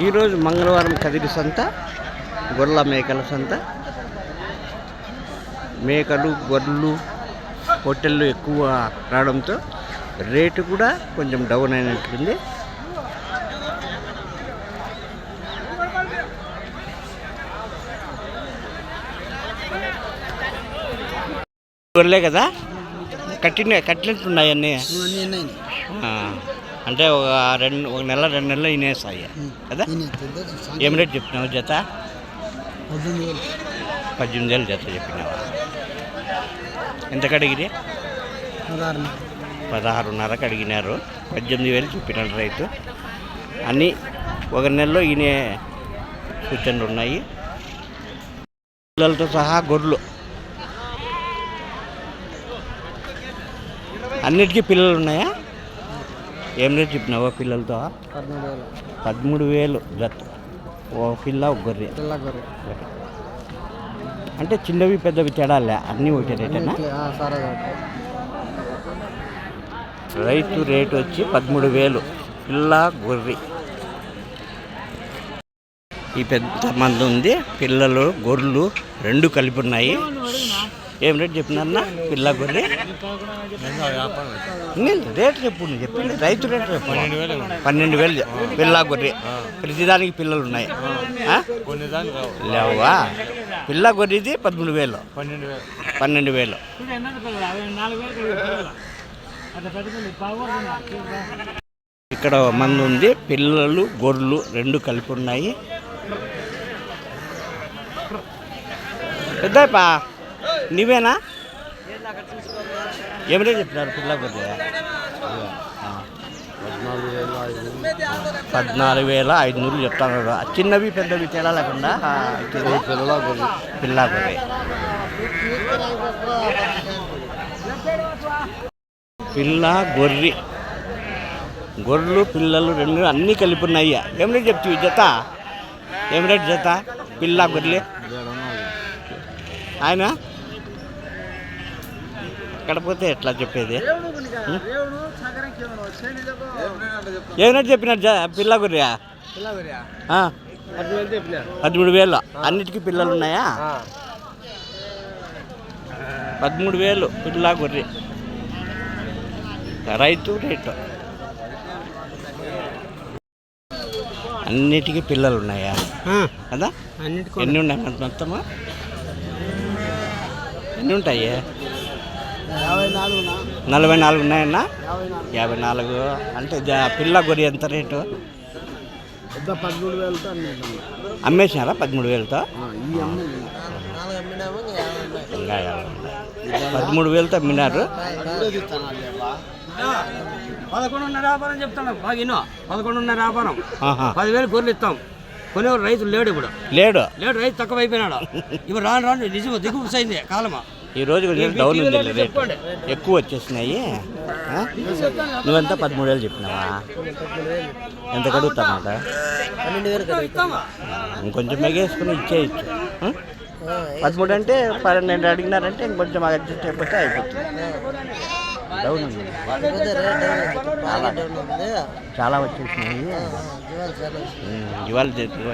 ఈరోజు మంగళవారం కదిరి సంత గొర్రెల మేకల సంత. మేకలు గొర్రెలు పొట్టెళ్ళు ఎక్కువ రావడంతో రేటు కూడా కొంచెం డౌన్ అయినట్టుంది గొర్రెలే కదా? కట్టిన కట్టినట్టున్నాయి అంటే ఒక రెండు ఒక నెల రెండు నెలలు ఇనేస్తాయి కదా? ఏం రేట్ చెప్పినావు జత? పద్దెనిమిది వేలు. జత చెప్పినావు? ఎంత కడిగిరి? పదహారు పదహారున్నరకు అడిగినారు పద్దెనిమిది వేలు చెప్పినాడు రైతు. అన్నీ ఒక నెలలో ఈయన సూచనలు ఉన్నాయి. పిల్లలతో సహా గొర్రెలు. అన్నిటికీ పిల్లలు ఉన్నాయా? ఏం రేట్ చెప్పినావా పిల్లలతో? పదమూడు వేలు. జత. ఓ పిల్ల ఒక గొర్రె. అంటే చిన్నవి పెద్దవి తేడాలే? అన్నీ ఒకటే రేటేనా? రైతు రేటు వచ్చి పదమూడు వేలు. పిల్ల గొర్రె. ఈ పెద్ద మంది ఉంది. పిల్లలు గొర్రెలు రెండు కలిపి ఉన్నాయి. ఏం రేట్ చెప్పినారన్నా? పిల్ల గొర్రె? రేట్ చెప్పు నేను చెప్పింది రైతు రేట్ చెప్పు. పన్నెండు వేలు పిల్ల గొర్రె. ప్రతిదానికి పిల్లలు ఉన్నాయి లేవా? పిల్ల గొర్రెది పదమూడు వేలు. పన్నెండు వేలు. ఇక్కడ మంది ఉంది. పిల్లలు గొర్రెలు రెండు కలిపి ఉన్నాయి. పెద్దపా నీవేనా? ఏమిటే చెప్పినారు పిల్ల గొర్రె ఆ. పద్నాలుగు వేల ఐదు నూరు చెప్తాను చిన్నవి పెద్దవి తేడా లేకుండా ఆ, ఇది పిల్ల గొర్రె పిల్ల గొర్రె పిల్ల గొర్రె గొర్రెలు పిల్లలు రెండు అన్నీ కలిపి ఉన్నాయి ఏం రేట్ చెప్తావు జత. ఏం రేట్ జత? పిల్ల గొర్రె ఆయన? అక్కడ పోతే ఎట్లా చెప్పేది? ఏం రేట్ చెప్పినారు జ పిల్ల చెప్పిన పదమూడు వేలు. అన్నిటికీ పిల్లలు ఉన్నాయా? పదమూడు వేలు పిల్ల గొర్రె. రైతు రేటు. అన్నిటికీ పిల్లలు ఉన్నాయా? కదా? ఎన్ని ఉన్నాయి మొత్తం మొత్తము? ఎన్ని ఉంటాయి? నలభై నాలుగు ఉన్నాయన్నా? యాభై నాలుగు. అంటే పిల్ల గొర్రె ఎంత రేటు? పదమూడు వేలతో అమ్మేసినారా పదమూడు వేలతో. పదమూడు వేలతో అమ్మినారు. పదకొండున్నర వ్యాపారం చెప్తాను. బాగా పదకొండున్నర వ్యాపారం. పదివేలు గొర్రెలు ఇస్తాం. కొనేవాడు రైతు లేడు ఇప్పుడు. లేడు? లేడు రైతు తక్కువ అయిపోయినాడు ఇప్పుడు రాను రాను నిజం దిగు అయింది కాలమా? ఈ రోజు కొంచెం డౌన్ ఉంది రేట్. ఎక్కువ వచ్చేసినాయి? నువ్వెంత పదమూడు వేలు చెప్పినావా? ఎంత కడుగుతామాట ఇంకొంచెం మెగేసుకుని ఇచ్చేయచ్చు? పదమూడు అంటే పన్నెండు అడిగినారంటే ఇంకొంచెం అడ్జస్ట్ అయిపోతే అయిపోతుంది. డౌన్ ఉంది. చాలా చాలా వచ్చేసినాయి. ఇవాళ వచ్చేసినాయి